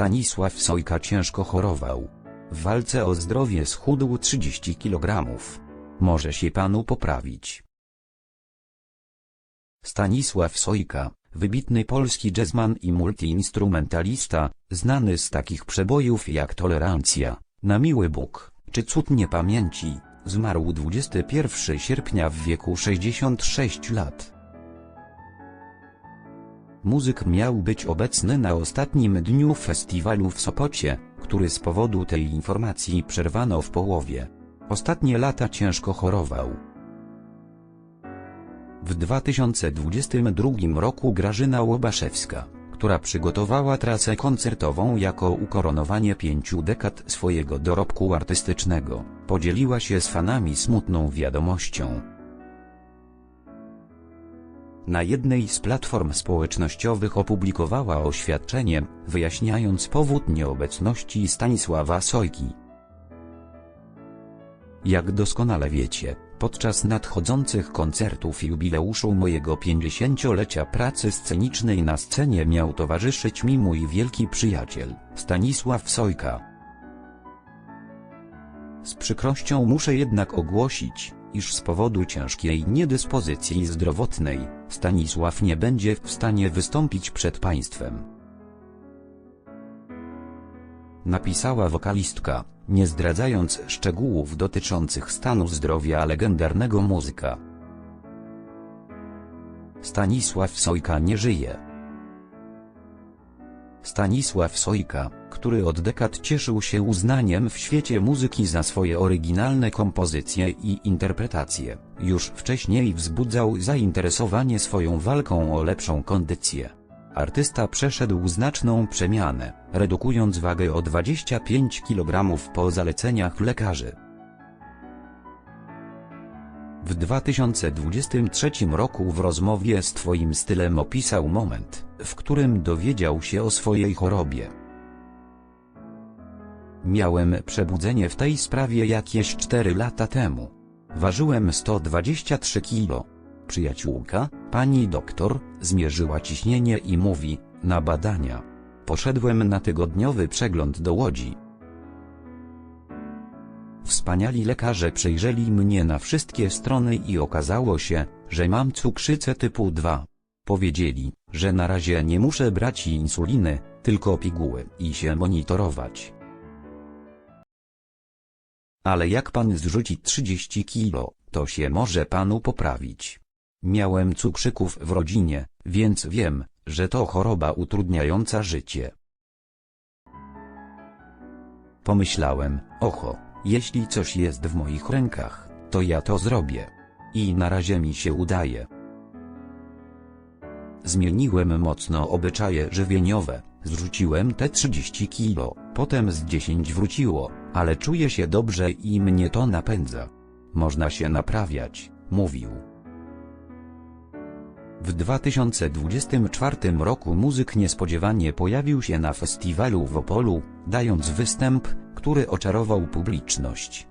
Stanisław Sojka ciężko chorował. W walce o zdrowie schudł 30 kg. Może się panu poprawić. Stanisław Sojka, wybitny polski jazzman i multiinstrumentalista, znany z takich przebojów jak Tolerancja, Na miły Bóg, czy Cud Niepamięci, zmarł 21 sierpnia w wieku 66 lat. Muzyk miał być obecny na ostatnim dniu festiwalu w Sopocie, który z powodu tej informacji przerwano w połowie. Ostatnie lata ciężko chorował. W 2022 roku Grażyna Łobaszewska, która przygotowała trasę koncertową jako ukoronowanie pięciu dekad swojego dorobku artystycznego, podzieliła się z fanami smutną wiadomością. Na jednej z platform społecznościowych opublikowała oświadczenie, wyjaśniając powód nieobecności Stanisława Sojki. Jak doskonale wiecie, podczas nadchodzących koncertów jubileuszu mojego 50-lecia pracy scenicznej na scenie miał towarzyszyć mi mój wielki przyjaciel, Stanisław Sojka. Z przykrością muszę jednak ogłosić, iż z powodu ciężkiej niedyspozycji zdrowotnej, Stanisław nie będzie w stanie wystąpić przed państwem. Napisała wokalistka, nie zdradzając szczegółów dotyczących stanu zdrowia legendarnego muzyka. Stanisław Sojka nie żyje. Stanisław Sojka, który od dekad cieszył się uznaniem w świecie muzyki za swoje oryginalne kompozycje i interpretacje, już wcześniej wzbudzał zainteresowanie swoją walką o lepszą kondycję. Artysta przeszedł znaczną przemianę, redukując wagę o 25 kg po zaleceniach lekarzy. W 2023 roku w rozmowie z Twoim stylem opisał moment, w którym dowiedział się o swojej chorobie. Miałem przebudzenie w tej sprawie jakieś 4 lata temu. Ważyłem 123 kg. Przyjaciółka, pani doktor, zmierzyła ciśnienie i mówi, na badania. Poszedłem na tygodniowy przegląd do Łodzi. Wspaniali lekarze przejrzeli mnie na wszystkie strony i okazało się, że mam cukrzycę typu 2. Powiedzieli, że na razie nie muszę brać insuliny, tylko piguły i się monitorować. Ale jak pan zrzuci 30 kilo, to się może panu poprawić. Miałem cukrzyków w rodzinie, więc wiem, że to choroba utrudniająca życie. Pomyślałem, oho, jeśli coś jest w moich rękach, to ja to zrobię. I na razie mi się udaje. Zmieniłem mocno obyczaje żywieniowe, zrzuciłem te 30 kilo, potem z 10 wróciło, ale czuję się dobrze i mnie to napędza. Można się naprawiać, mówił. W 2024 roku muzyk niespodziewanie pojawił się na festiwalu w Opolu, dając występ, który oczarował publiczność.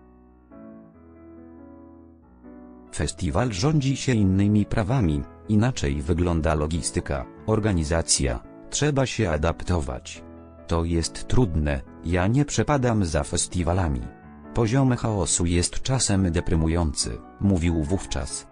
Festiwal rządzi się innymi prawami, inaczej wygląda logistyka, organizacja, trzeba się adaptować. To jest trudne, ja nie przepadam za festiwalami. Poziom chaosu jest czasem deprymujący, mówił wówczas.